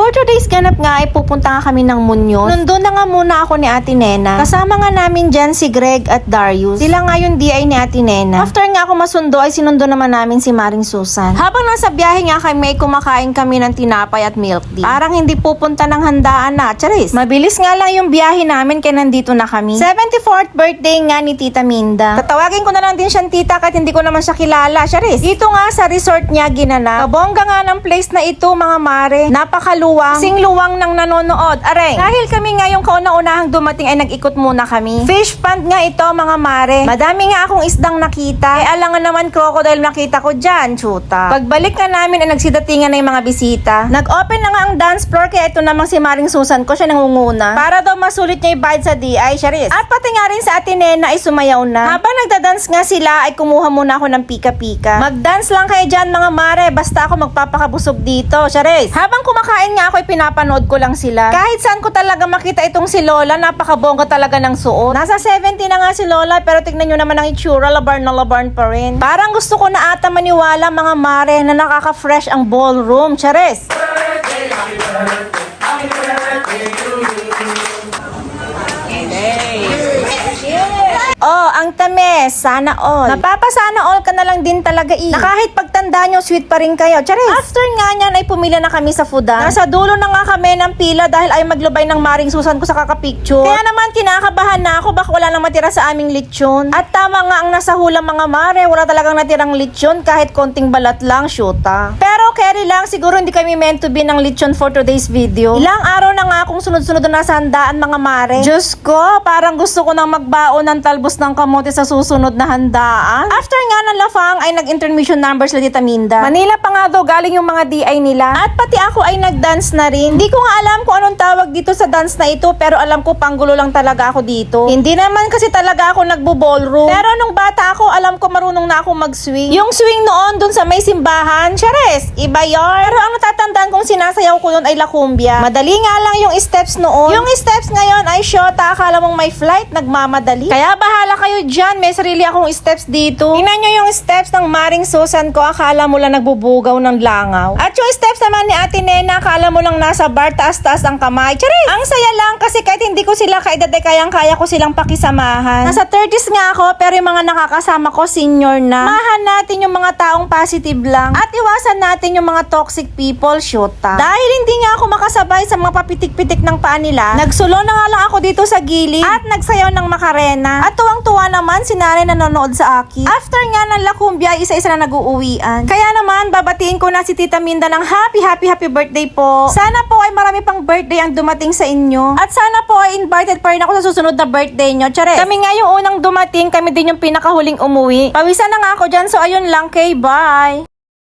For today's ganap nga ay pupunta nga kami ng Munyos. Nandun na nga muna ako ni Ate Nena. Kasama nga namin dyan si Greg at Darius. Sila nga yung DI ni Ate Nena. After nga ako masundo ay sinundo naman namin si Maring Susan. Habang nasa biyahe nga kami ay kumakain kami ng tinapay at milk tea. Parang hindi pupunta ng handaan na. Charis. Mabilis nga lang yung biyahe namin kaya nandito na kami. 74th birthday nga ni Tita Minda. Tatawagin ko na lang din siyang tita kahit hindi ko naman siya kilala. Charis. Dito nga sa resort niya ginanap. Kabongga nga ng place na ito mga mare. Napakaluwang. Sing luwang ng nanonood. Areng. Dahil kami nga yung kauna-unahang dumating ay nag-ikot muna kami. Fish pond nga ito mga mare. Madami nga akong isdang nakita. Eh alangan naman crocodile nakita ko dyan, chuta. Pagbalik nga namin ay nagsidatingan na yung mga bisita. Nag-open na nga ang dance floor kaya ito namang si Maring Susan ko siya nangunguna. Para daw masulit niya yung bayad sa DI, Charis. At pati nga rin sa Atenena ay sumayaw na. Habang nagda-dance nga sila ay kumuha muna ako ng pika-pika. Mag-dance lang kayo dyan mga mare. Basta ako magpapakabusog dito, Charis. Habang kumakain nga ako ay pinapanood ko lang sila. Kahit saan ko talaga makita itong si Lola, napakabongga talaga ng suot. Nasa 70 na nga si Lola pero tignan nyo naman ang itsura, labarn na labarn pa rin. Parang gusto ko na ata maniwala mga mare na nakaka-fresh ang ballroom, Charis. Oh, ang tamis. Sana all. Napapasana all ka na lang din talaga eh. Na kahit pagtanda nyo, sweet pa rin kayo. Charis. After nga niyan ay pumila na kami sa foodan. Nasa dulo na nga kami ng pila dahil ay maglubay ng maring susan ko sa kakapicture. Kaya naman kinakabahan na ako baka wala nang matira sa aming lechon. At tama nga ang nasa hulang mga mare, wala talagang natirang lechon kahit konting balat lang, shoota. Pero carry lang, siguro hindi kami meant to be ng lechon for today's video. Ilang araw na nga akong sunod-sunod na nasa handaan mga mare. Diyos ko, parang gusto ko nang magbaon ng talbos ng kamote sa susunod na handaan. After nga ng lafang ay nag-intermission numbers la Tita Minda. Manila pa nga daw galing yung mga DI nila. At pati ako ay nag-dance na rin. Hindi ko nga alam kung anong tawag dito sa dance na ito pero alam ko panggulo lang talaga ako dito. Hindi naman kasi talaga ako nagbo-ballroom. Pero nung bata ako, alam ko marunong na ako mag-swing. Yung swing noon dun sa may simbahan, chares, iba yun. Pero ang natatandaan kong sinasayaw ko noon ay la cumbia. Madali nga lang yung steps noon. Yung steps ngayon ay shota, akala mong may flight, nagmamadali. Kaya bahala kayo dyan, may sarili akong steps dito. Tingnan nyo yung steps ng Maring Susan ko, akala mo lang nagbubugaw ng langaw. At yung steps naman ni Ate Nena, akala mo lang nasa bar, taas-taas ang kamay. Charis! Ang saya lang kasi kahit hindi ko sila kaedad ay kayang-kaya ko silang pakisamahan. Nasa 30s nga ako, pero yung mga nakakasama ko, senior na. Mahan natin yung mga taong positive lang. At iwasan natin yung mga toxic people, syota. Dahil hindi nga ako makasabay sa mga papitik-pitik ng paa nila, nagsulo na nga lang ako dito sa gilid at nagsayaw ng makarena. At tuwang-tuwa naman si Nare nanonood sa akin. After nga ng La Cumbia, isa-isa na nag-uuwian. Kaya naman, babatiin ko na si Tita Minda ng happy, happy, happy birthday po. Sana po ay marami pang birthday ang dumating sa inyo. At sana po ay invited pa rin ako sa susunod na birthday nyo. Chares. Kami nga yung unang dumating, kami din yung pinakahuling umuwi. Pawisan na nga ako dyan, so ayun lang, kay bye.